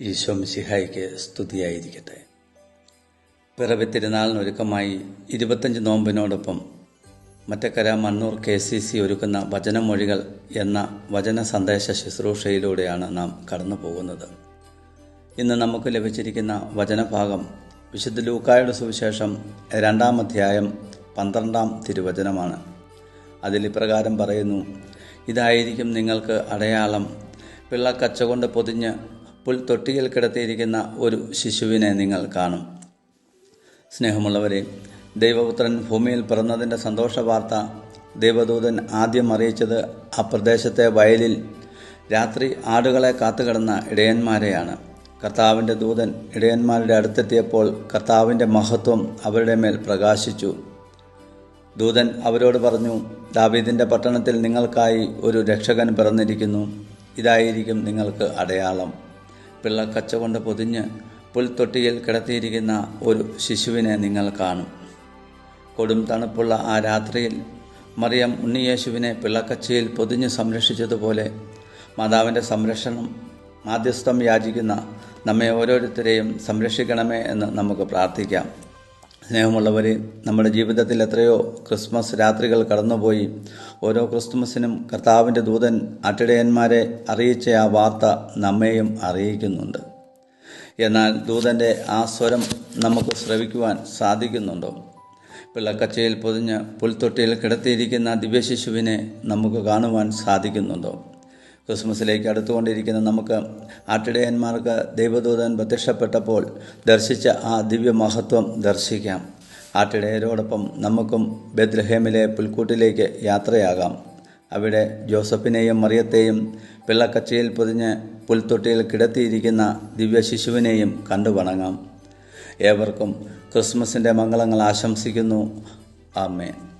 ഈശോ മിസിഹായിക്ക് സ്തുതിയായിരിക്കട്ടെ. പിറവി തിരുനാളിനൊരുക്കമായി ഇരുപത്തഞ്ച് നോമ്പിനോടൊപ്പം Mattakkara Mannoor K C C ഒരുക്കുന്ന വചനമൊഴികൾ എന്ന വചന സന്ദേശ ശുശ്രൂഷയിലൂടെയാണ് നാം കടന്നു പോകുന്നത്. ഇന്ന് നമുക്ക് ലഭിച്ചിരിക്കുന്ന വചനഭാഗം വിശുദ്ധ ലൂക്കായുടെ സുവിശേഷം രണ്ടാം അധ്യായം പന്ത്രണ്ടാം തിരുവചനമാണ്. അതിൽ ഇപ്രകാരം പറയുന്നു ഇതായിരിക്കും നിങ്ങൾക്ക് അടയാളം. പിള്ളക്കച്ച കൊണ്ട് പൊതിഞ്ഞ് പുൽത്തൊട്ടിയിൽ കിടത്തിയിരിക്കുന്ന ഒരു ശിശുവിനെ നിങ്ങൾ കാണും. സ്നേഹമുള്ളവരെ ദൈവപുത്രൻ ഭൂമിയിൽ പിറന്നതിന്റെ സന്തോഷ വാർത്ത ദൈവദൂതൻ ആദ്യം അറിയിച്ചത് ആ പ്രദേശത്തെ വയലിൽ രാത്രി ആടുകളെ കാത്തുകിടന്ന ഇടയന്മാരെയാണ്. കർത്താവിന്റെ ദൂതൻ ഇടയന്മാരുടെ അടുത്തെത്തിയപ്പോൾ കർത്താവിന്റെ മഹത്വം അവരുടെ മേൽ പ്രകാശിച്ചു. ദൂതൻ അവരോട് പറഞ്ഞു ദാവീദിന്റെ പട്ടണത്തിൽ നിങ്ങൾക്കായി ഒരു രക്ഷകൻ പിറന്നിരിക്കുന്നു. ഇതായിരിക്കും നിങ്ങൾക്ക് അടയാളം. പിള്ളക്കച്ച കൊണ്ട് പൊതിഞ്ഞ് പുൽത്തൊട്ടിയിൽ കിടത്തിയിരിക്കുന്ന ഒരു ശിശുവിനെ നിങ്ങൾ കാണും. കൊടും തണുപ്പുള്ള ആ രാത്രിയിൽ മറിയം ഉണ്ണിയേശുവിനെ പിള്ളക്കച്ചയിൽ പൊതിഞ്ഞ് സംരക്ഷിച്ചതുപോലെ മാതാവിന്റെ സംരക്ഷണം മാധ്യസ്ഥം യാചിക്കുന്ന നമ്മെ ഓരോരുത്തരെയും സംരക്ഷിക്കണമേ എന്ന് നമുക്ക് പ്രാർത്ഥിക്കാം. സ്നേഹമുള്ളവരെ നമ്മുടെ ജീവിതത്തിൽ എത്രയോ ക്രിസ്മസ് രാത്രികൾ കടന്നുപോയി. ഓരോ ക്രിസ്മസിനും കർത്താവിന്റെ ദൂതൻ അട്ടിടയന്മാരെ അറിയിച്ച ആ വാർത്ത നമ്മെയും അറിയിക്കുന്നുണ്ട്. എന്നാൽ ദൂതന്റെ ആ സ്വരം നമുക്ക് ശ്രവിക്കുവാൻ സാധിക്കുന്നുണ്ടോ? പിള്ളക്കച്ചയിൽ പൊതിഞ്ഞ് പുൽത്തൊട്ടിയിൽ കിടത്തിയിരിക്കുന്ന ദിവ്യശിശുവിനെ നമുക്ക് കാണുവാൻ സാധിക്കുന്നുണ്ടോ? ക്രിസ്മസിലേക്ക് അടുത്തുകൊണ്ടിരിക്കുന്ന നമുക്ക് ആട്ടിടയന്മാർക്ക് ദൈവദൂതൻ പ്രത്യക്ഷപ്പെട്ടപ്പോൾ ദർശിച്ച ആ ദിവ്യ മഹത്വം ദർശിക്കാം. ആട്ടിടയരോടൊപ്പം നമുക്കും ബദ്രഹേമിലെ പുൽക്കൂട്ടിലേക്ക് യാത്രയാകാം. അവിടെ ജോസഫിനെയും മറിയത്തെയും പിള്ളക്കച്ചയിൽ പൊതിഞ്ഞ് പുൽത്തൊട്ടിയിൽ കിടത്തിയിരിക്കുന്ന ദിവ്യ ശിശുവിനെയും കണ്ടു വണങ്ങാം. ഏവർക്കും ക്രിസ്മസിന്റെ മംഗളങ്ങൾ ആശംസിക്കുന്നു. ആമേൻ.